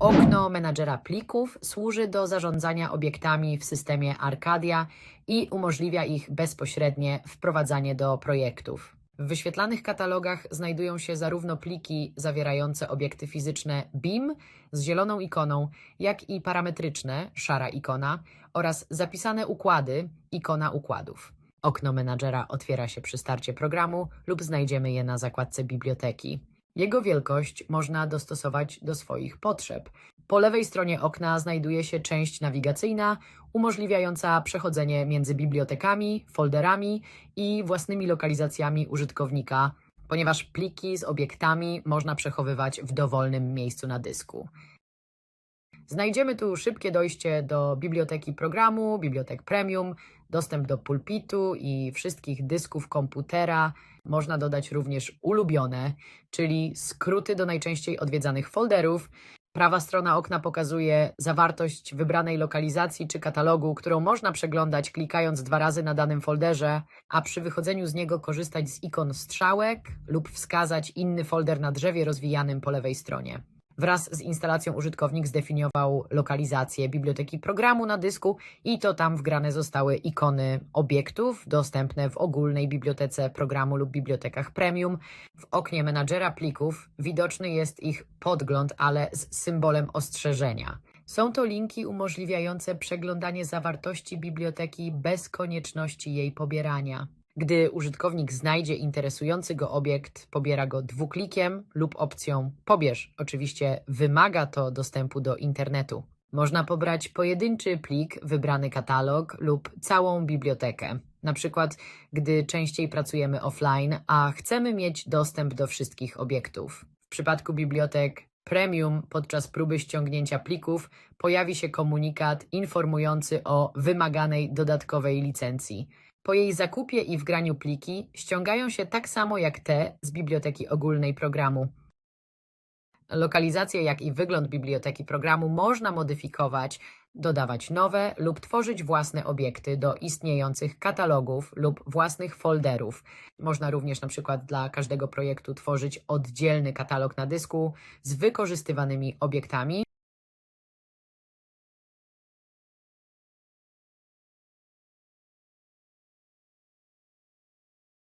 Okno menadżera plików służy do zarządzania obiektami w systemie Arcadia i umożliwia ich bezpośrednie wprowadzanie do projektów. W wyświetlanych katalogach znajdują się zarówno pliki zawierające obiekty fizyczne BIM z zieloną ikoną, jak i parametryczne, szara ikona, oraz zapisane układy, ikona układów. Okno menadżera otwiera się przy starcie programu lub znajdziemy je na zakładce biblioteki. Jego wielkość można dostosować do swoich potrzeb. Po lewej stronie okna znajduje się część nawigacyjna, umożliwiająca przechodzenie między bibliotekami, folderami i własnymi lokalizacjami użytkownika, ponieważ pliki z obiektami można przechowywać w dowolnym miejscu na dysku. Znajdziemy tu szybkie dojście do biblioteki programu, bibliotek premium, dostęp do pulpitu i wszystkich dysków komputera. Można dodać również ulubione, czyli skróty do najczęściej odwiedzanych folderów. Prawa strona okna pokazuje zawartość wybranej lokalizacji czy katalogu, którą można przeglądać klikając dwa razy na danym folderze, a przy wychodzeniu z niego korzystać z ikon strzałek lub wskazać inny folder na drzewie rozwijanym po lewej stronie. Wraz z instalacją użytkownik zdefiniował lokalizację biblioteki programu na dysku i to tam wgrane zostały ikony obiektów dostępne w ogólnej bibliotece programu lub bibliotekach premium. W oknie menadżera plików widoczny jest ich podgląd, ale z symbolem ostrzeżenia. Są to linki umożliwiające przeglądanie zawartości biblioteki bez konieczności jej pobierania. Gdy użytkownik znajdzie interesujący go obiekt, pobiera go dwuklikiem lub opcją pobierz. Oczywiście wymaga to dostępu do internetu. Można pobrać pojedynczy plik, wybrany katalog lub całą bibliotekę. Na przykład, gdy częściej pracujemy offline, a chcemy mieć dostęp do wszystkich obiektów. W przypadku bibliotek Premium podczas próby ściągnięcia plików pojawi się komunikat informujący o wymaganej dodatkowej licencji. Po jej zakupie i wgraniu pliki ściągają się tak samo jak te z biblioteki ogólnej programu. Lokalizację, jak i wygląd biblioteki programu można modyfikować, dodawać nowe lub tworzyć własne obiekty do istniejących katalogów lub własnych folderów. Można również na przykład dla każdego projektu tworzyć oddzielny katalog na dysku z wykorzystywanymi obiektami